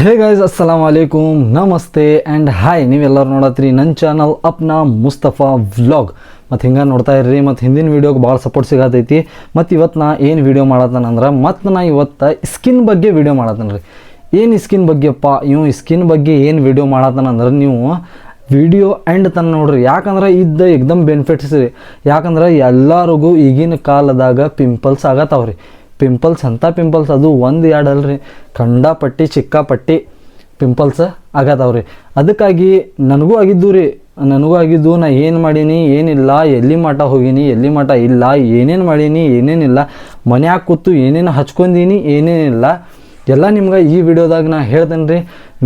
Hey guys ಅಸ್ಸಲಾಮ್ ಅಲೈಕುಮ್ ನಮಸ್ತೆ and hi ನೀವೆಲ್ಲರೂ ನೋಡತ್ರಿ ನನ್ನ ಚಾನಲ್ ಅಪ್ನಾ ಮುಸ್ತಫಾ ವ್ಲಾಗ್ ಮತ್ತು ಹಿಂಗೆ ನೋಡ್ತಾ ಇರ್ರಿ, ಮತ್ತು ಹಿಂದಿನ ವೀಡಿಯೋಗೆ ಭಾಳ ಸಪೋರ್ಟ್ ಸಿಗತೈತಿ. ಮತ್ತು ಇವತ್ತು ನಾ ಏನು ವೀಡಿಯೋ ಮಾಡತ್ತನಂದ್ರೆ ಮತ್ತು ನಾ ಇವತ್ತು ಸ್ಕಿನ್ ಬಗ್ಗೆ ವೀಡಿಯೋ ಮಾಡತ್ತಾನ ರೀ. ಏನು ಸ್ಕಿನ್ ಬಗ್ಗೆಪ್ಪ? ಇವು ಸ್ಕಿನ್ ಬಗ್ಗೆ ಏನು ವೀಡಿಯೋ ಮಾಡತ್ತನಂದ್ರೆ ನೀವು ವಿಡಿಯೋ ಎಂಡ್ ತನ ನೋಡ್ರಿ. ಯಾಕಂದ್ರೆ ಇದ್ದ ಎಕ್ದಮ್ ಬೆನಿಫಿಟ್ಸ್ ರೀ. ಯಾಕಂದ್ರೆ ಎಲ್ಲರಿಗೂ ಈಗಿನ ಕಾಲದಾಗ ಪಿಂಪಲ್ಸ್ ಆಗತ್ತಾವ್ರಿ. ಪಿಂಪಲ್ಸ್ ಅಂತ ಪಿಂಪಲ್ಸ್ ಅದು ಒಂದು ಎರಡು ಅಲ್ರಿ. ಖಂಡಾಪಟ್ಟಿ, ಚಿಕ್ಕಾಪಟ್ಟಿ ಪಿಂಪಲ್ಸ್ ಆಗತ್ತವ್ರಿ ಅದಕ್ಕಾಗಿ ನನಗೂ ಆಗಿದ್ದು ರೀ. ನನಗೂ ಆಗಿದ್ದು ನಾ ಏನು ಮಾಡೀನಿ, ಏನಿಲ್ಲ, ಎಲ್ಲಿ ಮಾಟ ಹೋಗೀನಿ, ಎಲ್ಲಿ ಮಾಟ ಇಲ್ಲ, ಏನೇನು ಮಾಡೀನಿ ಏನೇನಿಲ್ಲ ಮನ್ಯಾಗ ಕೂತು ಏನೇನು ಹಚ್ಕೊಂಡೀನಿ ಏನೇನಿಲ್ಲ ಎಲ್ಲ ನಿಮ್ಗೆ ಈ ವಿಡಿಯೋದಾಗ ನಾ ಹೇಳ್ತೇನೆ ರೀ.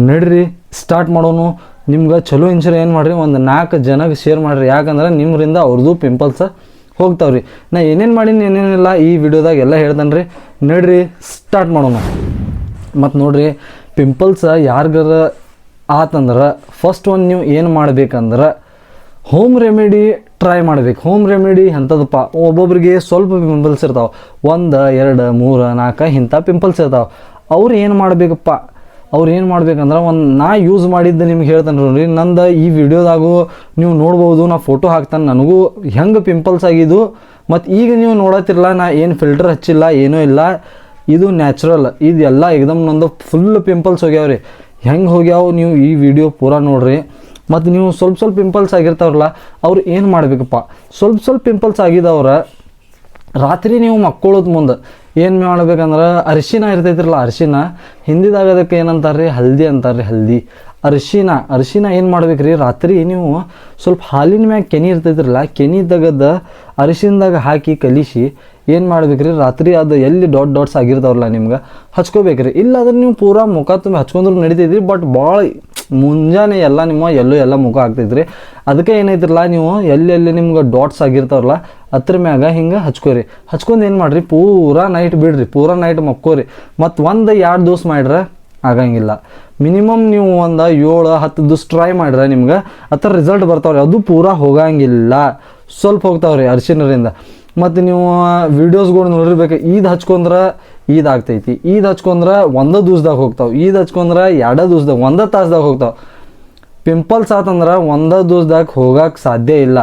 ನಡ್ರಿ ಸ್ಟಾರ್ಟ್ ಮಾಡೋನು. ನಿಮ್ಗೆ ಚಲೋ ಇನ್ಶೂರ್ ಏನು ಮಾಡಿರಿ? ಒಂದು ನಾಲ್ಕು ಜನಕ್ಕೆ ಶೇರ್ ಮಾಡಿರಿ. ಯಾಕಂದ್ರೆ ನಿಮ್ಮರಿಂದ ಅವ್ರದ್ದು ಪಿಂಪಲ್ಸ್ ಹೋಗ್ತಾವ್ರಿ. ನಾ ಏನೇನು ಮಾಡೀನಿ, ಏನೇನಿಲ್ಲ, ಈ ವಿಡಿಯೋದಾಗ ಎಲ್ಲ ಹೇಳ್ದಾನೆ ರೀ ನಡ್ರಿ ಸ್ಟಾರ್ಟ್ ಮಾಡೋಣ. ಮತ್ತು ನೋಡ್ರಿ ಪಿಂಪಲ್ಸ್ ಯಾರಿಗಾರ ಆತಂದ್ರೆ ಫಸ್ಟ್ ಒಂದು ನೀವು ಏನು ಮಾಡ್ಬೇಕಂದ್ರೆ ಹೋಮ್ ರೆಮಿಡಿ ಟ್ರೈ ಮಾಡ್ಬೇಕು. ಹೋಮ್ ರೆಮಿಡಿ ಎಂಥದಪ್ಪ ಒಬ್ಬೊಬ್ರಿಗೆ ಸ್ವಲ್ಪ ಪಿಂಪಲ್ಸ್ ಇರ್ತಾವೆ. ಒಂದು, ಎರಡು, ಮೂರು, ನಾಲ್ಕು ಇಂಥ ಪಿಂಪಲ್ಸ್ ಇರ್ತಾವೆ. ಅವ್ರು ಏನು ಮಾಡಬೇಕಪ್ಪ? ಅವ್ರು ಏನು ಮಾಡ್ಬೇಕಂದ್ರೆ ಒಂದು ನಾ ಯೂಸ್ ಮಾಡಿದ್ದು ನಿಮ್ಗೆ ಹೇಳ್ತಾನೆ ನೋಡ್ರಿ, ನಂದು ಈ ವಿಡಿಯೋದಾಗೂ ನೀವು ನೋಡ್ಬೋದು, ನಾ ಫೋಟೋ ಹಾಕ್ತಾನೆ, ನನಗೂ ಹೆಂಗೆ ಪಿಂಪಲ್ಸ್ ಆಗಿದ್ದು, ಮತ್ತು ಈಗ ನೀವು ನೋಡತ್ತಿರಲ್ಲ ನಾ ಏನು ಫಿಲ್ಟರ್ ಹಚ್ಚಿಲ್ಲ, ಏನೂ ಇಲ್ಲ, ಇದು ನ್ಯಾಚುರಲ್ ಇದೆಲ್ಲ ಎಕ್ದಮ್ ನಂದು ಫುಲ್ ಪಿಂಪಲ್ಸ್ ಹೋಗ್ಯಾವ್ರಿ. ಹೆಂಗೆ ಹೋಗ್ಯಾವ ನೀವು ಈ ವಿಡಿಯೋ ಪೂರಾ ನೋಡ್ರಿ. ಮತ್ತು ನೀವು ಸ್ವಲ್ಪ ಸ್ವಲ್ಪ ಪಿಂಪಲ್ಸ್ ಆಗಿರ್ತಾವ್ರಲ್ಲ, ಅವ್ರು ಏನು ಮಾಡಬೇಕಪ್ಪ, ಸ್ವಲ್ಪ ಸ್ವಲ್ಪ ಪಿಂಪಲ್ಸ್ ಆಗಿದ್ದವ್ರ ರಾತ್ರಿ ನೀವು ಮಕ್ಕೊಳ್ಳೋದು ಮುಂದೆ ಏನು ಮಾಡ್ಬೇಕಂದ್ರೆ ಅರಿಶಿನ ಇರ್ತೈತಿರಲ್ಲ, ಅರಿಶಿನ. ಹಿಂದಿದಾಗ ಅದಕ್ಕೆ ಏನಂತಾರೆ ರೀ ಹಲ್ದಿ ಅಂತಾರೆ ರೀ ಹಲ್ದಿ. ಅರಿಶಿನ ಅರಿಶಿನ ಏನು ಮಾಡ್ಬೇಕು ರೀ ರಾತ್ರಿ ನೀವು ಸ್ವಲ್ಪ ಹಾಲಿನ ಮ್ಯಾಗ ಕೆನಿ ಇರ್ತೈತಿರಲ್ಲ, ಕೆನಿ ತೆಗೆದ ಅರಿಶಿನದಾಗ ಹಾಕಿ ಕಲಿಸಿ ಏನು ಮಾಡ್ಬೇಕು ರೀ ರಾತ್ರಿ ಅದು ಎಲ್ಲಿ ಡಾಟ್ ಡಾಟ್ಸ್ ಆಗಿರ್ತಾವಲ್ಲ ನಿಮ್ಗೆ, ಹಚ್ಕೋಬೇಕ್ರಿ. ಇಲ್ಲ ಅಂದ್ರೆ ನೀವು ಪೂರಾ ಮುಖ ತುಂಬ ಹಚ್ಕೊಂಡ್ರು ನಡೀತೈತಿ ಬಟ್ ಭಾಳ ಮುಂಜಾನೆ ಎಲ್ಲ ನಿಮ್ಮ ಎಲ್ಲೂ ಎಲ್ಲ ಮುಖ ಆಗ್ತೈತ್ರಿ ಅದಕ್ಕೆ ಏನೈತಿರಲ್ಲ, ನೀವು ಎಲ್ಲೆಲ್ಲಿ ನಿಮ್ಗೆ ಡಾಟ್ಸ್ ಆಗಿರ್ತಾವಲ್ಲ ಅದ್ರ ಮ್ಯಾಗ ಹಿಂಗೆ ಹಚ್ಕೋರಿ. ಹಚ್ಕೊಂಡು ಏನು ಮಾಡ್ರಿ, ಪೂರಾ ನೈಟ್ ಬಿಡ್ರಿ, ಪೂರಾ ನೈಟ್ ಮಕ್ಕೋರಿ. ಮತ್ತು ಒಂದು ಎರಡು ದಿವ್ಸ ಮಾಡ್ರೆ ಆಗಂಗಿಲ್ಲ. ಮಿನಿಮಮ್ ನೀವು ಒಂದು ಏಳು, ಹತ್ತು ದಿವ್ಸ ಟ್ರೈ ಮಾಡ್ರೆ ನಿಮ್ಗೆ ಹತ್ರ ರಿಸಲ್ಟ್ ಬರ್ತಾವ್ರಿ. ಅದು ಪೂರಾ ಹೋಗಂಗಿಲ್ಲ. ಸ್ವಲ್ಪ ಹೋಗ್ತಾವ್ರಿ ಅರಿಶಿನರಿಂದ ಮತ್ತು ನೀವು ವೀಡಿಯೋಸ್ಗಳು ನೋಡಿರ್ಬೇಕು, ಈದ್ ಹಚ್ಕೊಂಡ್ರೆ ಈದ್ ಆಗ್ತೈತಿ. ಈದ್ ಹಚ್ಕೊಂಡ್ರೆ ಒಂದೇ ದಿವ್ಸದಾಗ ಹೋಗ್ತಾವೆ. ಈದ್ ಹಚ್ಕೊಂಡ್ರೆ ಎರಡೇ ದಿವ್ಸದಾಗ, ಒಂದೇ ತಾಸ್ದಾಗ ಹೋಗ್ತಾವೆ. ಪಿಂಪಲ್ಸ್ ಆತಂದ್ರೆ ಒಂದೇ ದಿವ್ಸದಾಗ ಹೋಗಕ್ಕೆ ಸಾಧ್ಯ ಇಲ್ಲ.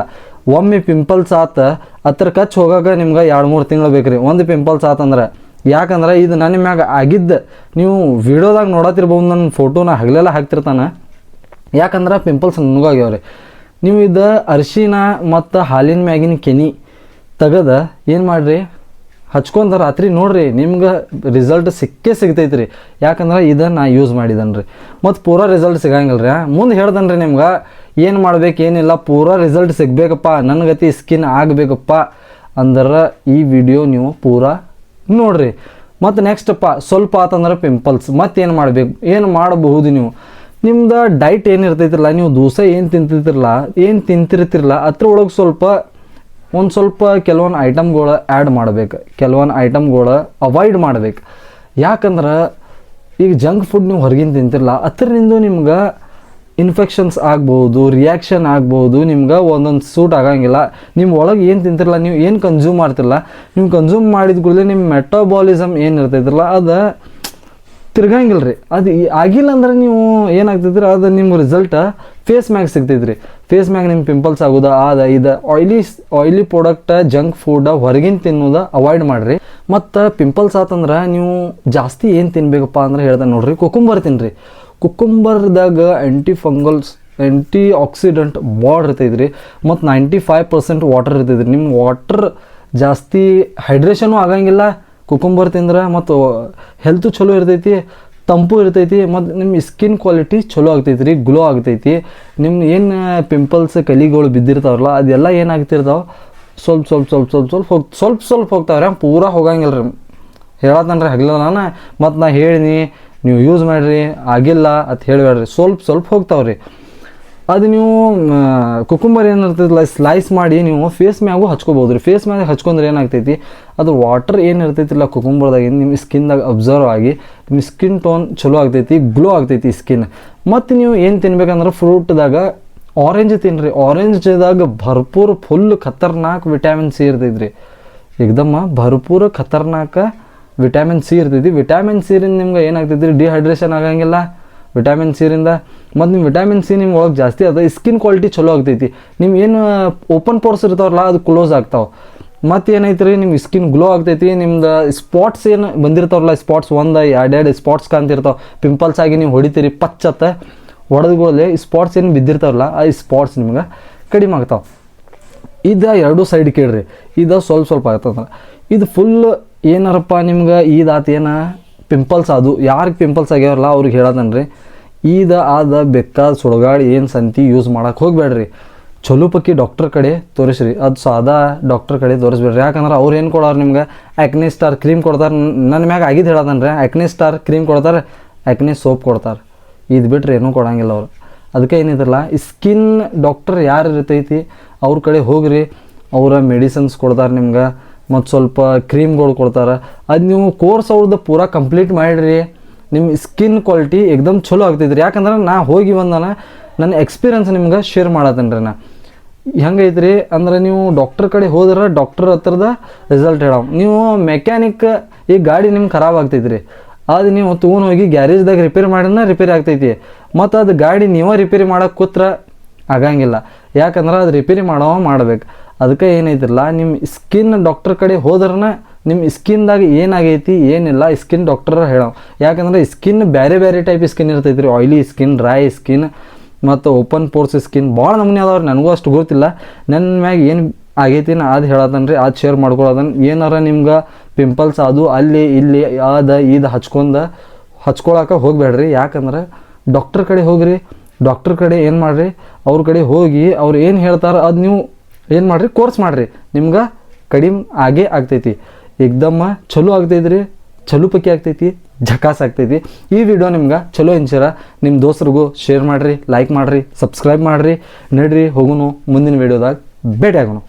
ಒಮ್ಮೆ ಪಿಂಪಲ್ಸ್ ಆತ ಹತ್ರ ಕಚ್ ಹೋಗಕ್ಕೆ ನಿಮ್ಗೆ ಎರಡು ಮೂರು ತಿಂಗಳು ಬೇಕ್ರಿ. ಒಂದು ಪಿಂಪಲ್ಸ್ ಆತಂದ್ರೆ ಯಾಕಂದ್ರೆ ಇದು ನನ್ನ ಮ್ಯಾಗ ಆಗಿದ್ದ. ನೀವು ವೀಡಿಯೋದಾಗ ನೋಡತ್ತಿರ್ಬೋದು ನನ್ನ ಫೋಟೋನ ಹಗಲೆಲ್ಲ ಹಾಕ್ತಿರ್ತಾನೆ. ಯಾಕಂದ್ರೆ ಪಿಂಪಲ್ಸ್ ನನಗೂ ರೀ ನೀವು ಇದು ಅರಿಶಿನ ಮತ್ತು ಹಾಲಿನ ಮ್ಯಾಗಿನ ಕೆನಿ ತೆಗೆದ, ಏನು ಮಾಡಿರಿ? ಹಚ್ಕೊಂಡು ರಾತ್ರಿ ನೋಡ್ರಿ, ನಿಮ್ಗೆ ರಿಸಲ್ಟ್ ಸಿಕ್ಕೇ ಸಿಗ್ತೈತೆ ರೀ ಯಾಕಂದ್ರೆ ಇದನ್ನು ನಾ ಯೂಸ್ ಮಾಡಿದನ್ ರೀ ಮತ್ತು ಪೂರ ರಿಸಲ್ಟ್ ಸಿಗಂಗಿಲ್ಲ ರೀ ಮುಂದೆ ಹೇಳ್ದನ್ ರೀ ನಿಮ್ಗೆ, ಏನು ಮಾಡ್ಬೇಕು, ಏನಿಲ್ಲ, ಪೂರಾ ರಿಸಲ್ಟ್ ಸಿಗಬೇಕಪ್ಪ ಗತಿ ಸ್ಕಿನ್ ಆಗಬೇಕಪ್ಪ ಅಂದ್ರೆ ಈ ವಿಡಿಯೋ ನೀವು ಪೂರಾ ನೋಡ್ರಿ. ಮತ್ತು ನೆಕ್ಸ್ಟಪ್ಪ ಸ್ವಲ್ಪ ಆತಂದ್ರೆ ಪಿಂಪಲ್ಸ್ ಮತ್ತೇನು ಮಾಡಬೇಕು, ಏನು ಮಾಡಬಹುದು ನೀವು? ನಿಮ್ದು ಡೈಟ್ ಏನು ಇರ್ತೈತಿರಲ್ಲ ನೀವು ದೋಸೆ ಏನು ತಿಂತಿರ್ತಿರಲ್ಲ ಏನು ತಿಂತಿರ್ತಿರಲ್ಲ ಅದ್ರ ಒಳಗೆ ಸ್ವಲ್ಪ ಒಂದು ಸ್ವಲ್ಪ ಕೆಲವೊಂದು ಐಟಮ್ಗಳು ಆ್ಯಡ್ ಮಾಡ್ಬೇಕು. ಕೆಲವೊಂದು ಐಟಮ್ಗಳು ಅವಾಯ್ಡ್ ಮಾಡ್ಬೇಕು. ಯಾಕಂದ್ರೆ ಈಗ ಜಂಕ್ ಫುಡ್ ನೀವು ಹೊರಗಿನ ತಿಂತಿರಲ್ಲ ಅದರಿಂದ ನಿಮ್ಗೆ ಇನ್ಫೆಕ್ಷನ್ಸ್ ಆಗ್ಬೋದು ರಿಯಾಕ್ಷನ್ ಆಗ್ಬೋದು, ನಿಮ್ಗೆ ಒಂದೊಂದು ಸೂಟ್ ಆಗಂಗಿಲ್ಲ. ನಿಮ್ಮ ಒಳಗೆ ಏನು ತಿಂತಿರಲ್ಲ ನೀವು ಏನು ಕನ್ಸ್ಯೂಮ್ ಮಾಡ್ತಿರಲ್ಲ ನೀವು ಕನ್ಸ್ಯೂಮ್ ಮಾಡಿದ ಕೂಡಲೇ ನಿಮ್ಮ ಮೆಟಾಬಾಲಿಸಮ್ ಏನು ಇರ್ತೈತಿರಲ್ಲ ಅದು ತಿರ್ಗಂಗಿಲ್ಲ ರೀ ಅದು ಆಗಿಲ್ಲ ಅಂದ್ರೆ ನೀವು ಏನಾಗ್ತೈತ್ರಿ ಅದು ನಿಮ್ಮ ರಿಸಲ್ಟ್ ಫೇಸ್ ಮ್ಯಾಗ ಸಿಗ್ತೈತ್ರಿ. ಫೇಸ್ ಮ್ಯಾಗ ನಿಮ್ಮ ಪಿಂಪಲ್ಸ್ ಆಗೋದ ಅದ ಇದು oily oily product junk food ಹೊರಗಿನ ತಿನ್ನೋದ ಅವಾಯ್ಡ್ ಮಾಡಿರಿ. ಮತ್ತು ಪಿಂಪಲ್ಸ್ ಆತಂದ್ರೆ ನೀವು ಜಾಸ್ತಿ ಏನು ತಿನ್ಬೇಕಪ್ಪ ಅಂದ್ರೆ ಹೇಳ್ದೆ ನೋಡ್ರಿ ಕುಕುಂಬರ್ ತಿನ್ನಿರಿ ಕುಕುಂಬರ್ದಾಗ ಆ್ಯಂಟಿ ಫಂಗಲ್ಸ್ ಆ್ಯಂಟಿ ಆಕ್ಸಿಡೆಂಟ್ ಬಾಡ್ ಇರ್ತೈತ್ರಿ. ಮತ್ತು ನೈಂಟಿ ಫೈವ್ ಪರ್ಸೆಂಟ್ ವಾಟರ್ ಇರ್ತೈತ್ರಿ. ನಿಮ್ಮ ವಾಟರ್ ಜಾಸ್ತಿ ಹೈಡ್ರೇಷನು ಆಗಂಗಿಲ್ಲ ಕುಕುಂಬರ್ ತಿಂದ್ರೆ ಮತ್ತು ಹೆಲ್ತ್ ಚಲೋ ಇರ್ತೈತಿ, ತಂಪು ಇರ್ತೈತಿ, ಮತ್ತು ನಿಮ್ಮ ಸ್ಕಿನ್ ಕ್ವಾಲಿಟಿ ಚಲೋ ಆಗ್ತೈತಿ ರೀ ಗ್ಲೋ ಆಗ್ತೈತಿ. ನಿಮ್ಮ ಏನು ಪಿಂಪಲ್ಸ್ ಕಲಿಗಳು ಬಿದ್ದಿರ್ತಾವಲ್ಲ, ಅದೆಲ್ಲ ಏನಾಗ್ತಿರ್ತಾವೆ ಸ್ವಲ್ಪ ಸ್ವಲ್ಪ ಸ್ವಲ್ಪ ಸ್ವಲ್ಪ ಸ್ವಲ್ಪ ಹೋಗಿ, ಸ್ವಲ್ಪ ಸ್ವಲ್ಪ ಹೋಗ್ತಾವ್ರೆ. ಪೂರಾ ಹೋಗಂಗಿಲ್ಲ ರೀ ಹೇಳತ್ತನ್ರಿ ಹಗಲ ನಾನು, ಮತ್ತು ನಾ ಹೇಳಿನಿ, ನೀವು ಯೂಸ್ ಮಾಡಿರಿ, ಆಗಿಲ್ಲ ಅಂತ ಹೇಳಬೇಡ್ರಿ ಸ್ವಲ್ಪ ಸ್ವಲ್ಪ ಹೋಗ್ತಾವ್ರಿ. ಅದು ನೀವು ಕುಕುಂಬರ್ ಲೈಸ್ ಸ್ಲೈಸ್ ಮಾಡಿ ನೀವು ಫೇಸ್ ಮ್ಯಾಗು ಹಚ್ಕೋಬೋದು ರೀ. ಫೇಸ್ ಮ್ಯಾಗ ಹಚ್ಕೊಂಡ್ರೆ ಏನಾಗ್ತೈತಿ, ಅದು ವಾಟರ್ ಏನು ಇರ್ತೈತಿಲ್ಲ ಕುಕುಂಬರ್ದಾಗ ನಿಮ್ಮ ಸ್ಕಿನ್ದಾಗ ಅಬ್ಸರ್ವ್ ಆಗಿ ನಿಮ್ಮ ಸ್ಕಿನ್ ಟೋನ್ ಚಲೋ ಆಗ್ತೈತಿ ಗ್ಲೋ ಆಗ್ತೈತಿ ಸ್ಕಿನ್ ಮತ್ತು ನೀವು ಏನು ತಿನ್ಬೇಕಂದ್ರೆ ಫ್ರೂಟ್ದಾಗ ಆರೆಂಜ್ ತಿನ್ನಿರಿ ಆರೆಂಜ್ದಾಗ ಭರ್ಪೂರ್ ಫುಲ್ ಖತರ್ನಾಕ್ ವಿಟ್ಯಾಮಿನ್ ಸಿ ಇರ್ತೈತಿ ರೀ ಏಕ್ದಮ್ಮ ಭರ್ಪೂರ ಖತರ್ನಾಕ ವಿಟ್ಯಾಮಿನ್ ಸಿ ಇರ್ತೈತಿ. ವಿಟ್ಯಾಮಿನ್ ಸಿರಿಂದ ನಿಮ್ಗೆ ಏನಾಗ್ತೈತಿ ರೀ ಡಿಹೈಡ್ರೇಷನ್ ಆಗಂಗಿಲ್ಲ. ವಿಟಮಿನ್ ಸಿರಿಂದ ಮತ್ತು ನಿಮ್ಮ ವಿಟಾಮಿನ್ ಸಿ ನಿಮ್ಮ ಒಳಗೆ ಜಾಸ್ತಿ ಅದ ಸ್ಕಿನ್ ಕ್ವಾಲಿಟಿ ಚಲೋ ಆಗ್ತೈತಿ. ನಿಮ್ಮ ಏನು ಓಪನ್ ಪೋರ್ಸ್ ಇರ್ತಾವಲ್ಲ ಅದು ಕ್ಲೋಸ್ ಆಗ್ತಾವೆ. ಮತ್ತು ಏನೈತ್ರಿ ನಿಮ್ಮ ಸ್ಕಿನ್ ಗ್ಲೋ ಆಗ್ತೈತಿ, ನಿಮ್ದು ಸ್ಪಾಟ್ಸ್ ಏನು ಬಂದಿರ್ತಾವಲ್ಲ ಸ್ಪಾಟ್ಸ್ ಒಂದು, ಎರಡೆರಡು ಸ್ಪಾಟ್ಸ್ ಕಾಣ್ತಿರ್ತಾವೆ ಪಿಂಪಲ್ಸ್ ಆಗಿ ನೀವು ಹೊಡಿತೀರಿ, ಪಚ್ಚತ್ತ ಹೊಡೆದ್ಮೇಲೆ ಈ ಸ್ಪಾಟ್ಸ್ ಏನು ಬಿದ್ದಿರ್ತಾವಲ್ಲ, ಆ ಸ್ಪಾಟ್ಸ್ ನಿಮ್ಗೆ ಕಡಿಮೆ ಆಗ್ತಾವೆ. ಇದು ಎರಡು ಸೈಡ್ ಕೇಳ್ರಿ, ಇದು ಸ್ವಲ್ಪ ಸ್ವಲ್ಪ ಆಗ್ತದ. ಇದು ಫುಲ್ ಏನಾರಪ್ಪ ನಿಮ್ಗೆ ಏನ ಪಿಂಪಲ್ಸ್ ಅದು. ಯಾರಿಗೆ ಪಿಂಪಲ್ಸ್ ಆಗ್ಯಾವಲ್ಲ ಅವ್ರಿಗೆ ಹೇಳದನ್ರಿ? ಈದ ಆದ ಬೆಕ್ಕ ಸುಡಗಾಡಿ ಏನು ಸಂತಿ ಯೂಸ್ ಮಾಡಕ್ಕೆ ಹೋಗಬೇಡ್ರಿ. ಚಲೋ ಪಕ್ಕಿ ಡಾಕ್ಟರ್ ಕಡೆ ತೋರಿಸ್ರಿ. ಅದು ಸಾದಾ ಡಾಕ್ಟರ್ ಕಡೆ ತೋರಿಸ್ಬೇಡ್ರಿ. ಯಾಕಂದ್ರೆ ಅವ್ರು ಏನು ಕೊಡೋರು ನಿಮ್ಗೆ? ಆ್ಯಕ್ನಿ ಸ್ಟಾರ್ ಕ್ರೀಮ್ ಕೊಡ್ತಾರೆ. ನನ್ನ ಮ್ಯಾಗ ಆಗಿದ್ದು ಹೇಳೋದನ್ರಿ? ಆ್ಯಕ್ನಿ ಸ್ಟಾರ್ ಕ್ರೀಮ್ ಕೊಡ್ತಾರೆ ಆ್ಯಕ್ನಿ ಸೋಪ್ ಕೊಡ್ತಾರೆ. ಇದು ಬಿಟ್ರೆ ಏನೂ ಕೊಡಂಗಿಲ್ಲ ಅವರು. ಅದಕ್ಕೆ ಏನಿದ್ರಲ್ಲ, ಈ ಸ್ಕಿನ್ ಡಾಕ್ಟರ್ ಯಾರು ಇರ್ತೈತಿ ಅವ್ರ ಕಡೆ ಹೋಗ್ರಿ. ಅವರ ಮೆಡಿಸನ್ಸ್ ಕೊಡ್ತಾರೆ ನಿಮ್ಗೆ. ಮತ್ತು ಸ್ವಲ್ಪ ಕ್ರೀಮ್ಗಳು ಕೊಡ್ತಾರೆ. ಅದು ನೀವು ಕೋರ್ಸ್ ಅವ್ರದ್ದು ಪೂರಾ ಕಂಪ್ಲೀಟ್ ಮಾಡಿರಿ. ನಿಮ್ಮ ಸ್ಕಿನ್ ಕ್ವಾಲಿಟಿ ಎಕ್ದಮ್ ಚಲೋ ಆಗ್ತೈತ್ರಿ. ಯಾಕಂದ್ರೆ ನಾ ಹೋಗಿ ಬಂದಾನ ನನ್ನ ಎಕ್ಸ್ಪೀರಿಯನ್ಸ್ ನಿಮ್ಗೆ ಶೇರ್ ಮಾಡತ್ತೇನೆ ರೀ ನಾ. ಹೆಂಗೈತ್ರಿ ಅಂದ್ರೆ ನೀವು ಡಾಕ್ಟರ್ ಕಡೆ ಹೋದ್ರೆ ಡಾಕ್ಟರ್ ಹತ್ರದ ರಿಸಲ್ಟ್ ಹೇಳೋ ನೀವು ಮೆಕ್ಯಾನಿಕ್ ಈ ಗಾಡಿ ನಿಮ್ಗೆ ಖರಾಬ್ ಆಗ್ತೈತ್ರಿ. ಅದು ನೀವು ತೊಗೊಂಡು ಹೋಗಿ ಗ್ಯಾರೇಜ್ದಾಗ ರಿಪೇರಿ ಮಾಡಿದ್ರೆ ರಿಪೇರಿ ಆಗ್ತೈತಿ. ಮತ್ತು ಅದು ಗಾಡಿ ನೀವೇ ರಿಪೇರಿ ಮಾಡೋಕೆ ಕೂತ್ರ ಆಗಂಗಿಲ್ಲ. ಯಾಕಂದ್ರೆ ಅದು ರಿಪೇರಿ ಮಾಡೋ ಮಾಡ್ಬೇಕು. ಅದಕ್ಕೆ ಏನೈತಿರಲ್ಲ ನಿಮ್ಮ ಸ್ಕಿನ್ ಡಾಕ್ಟರ್ ಕಡೆ ಹೋದ್ರನ ನಿಮ್ಮ ಸ್ಕಿನ್ದಾಗ ಏನಾಗೈತಿ, ಏನಿಲ್ಲ ಸ್ಕಿನ್ ಡಾಕ್ಟರ್ ಹೇಳೋ ಯಾಕಂದ್ರೆ ಸ್ಕಿನ್ ಬೇರೆ ಬೇರೆ ಟೈಪ್ ಸ್ಕಿನ್ ಇರ್ತೈತಿ ರೀ ಆಯ್ಲಿ ಸ್ಕಿನ್ ಡ್ರೈ ಸ್ಕಿನ್ ಮತ್ತು ಓಪನ್ ಪೋರ್ಸ್ ಸ್ಕಿನ್ ಭಾಳ ನಮೂನೆ ಅದಾವ್ರಿ. ನನಗೂ ಅಷ್ಟು ಗೊತ್ತಿಲ್ಲ. ನನ್ನ ಮ್ಯಾಗ ಏನು ಆಗೈತಿ ನಾ ಅದು ಹೇಳತ್ತಾನ ರೀ ಅದು ಶೇರ್ ಮಾಡ್ಕೊಳದನ್. ಏನಾರ ನಿಮ್ಗೆ ಪಿಂಪಲ್ಸ್ ಅದು, ಅಲ್ಲಿ, ಇಲ್ಲಿ, ಅದ, ಇದು ಹಚ್ಕೊಂಡು ಹಚ್ಕೊಳಕ್ಕೆ ಹೋಗಬೇಡ್ರಿ ಯಾಕಂದ್ರೆ ಡಾಕ್ಟರ್ ಕಡೆ ಹೋಗ್ರಿ. ಡಾಕ್ಟರ್ ಕಡೆ ಏನು ಮಾಡಿರಿ, ಅವ್ರ ಕಡೆ ಹೋಗಿ ಅವ್ರು ಏನು ಹೇಳ್ತಾರೆ ಅದು ನೀವು ಏನು ಮಾಡಿರಿ ಕೋರ್ಸ್ ಮಾಡಿರಿ. ನಿಮ್ಗೆ ಕಡಿಮೆ ಆಗೇ ಆಗ್ತೈತಿ. ಏಕ್ದಮ್ಮ ಚಲೋ ಆಗ್ತೈತ್ರಿ, ಚಲೋ ಪಕ್ಕಿ ಆಗ್ತೈತಿ, ಝಕಾಸ್ ಆಗ್ತೈತಿ. ಈ ವಿಡಿಯೋ ನಿಮ್ಗೆ ಚಲೋ ಇಂಚಿರ ನಿಮ್ಮ ದೋಸ್ತರಿಗೂ ಶೇರ್ ಮಾಡಿರಿ ಲೈಕ್ ಮಾಡಿರಿ ಸಬ್ಸ್ಕ್ರೈಬ್ ಮಾಡಿರಿ. ನಡ್ರಿ, ಹೋಗುನು ಮುಂದಿನ ವಿಡಿಯೋದಾಗ ಭೇಟಿ ಆಗೋಣ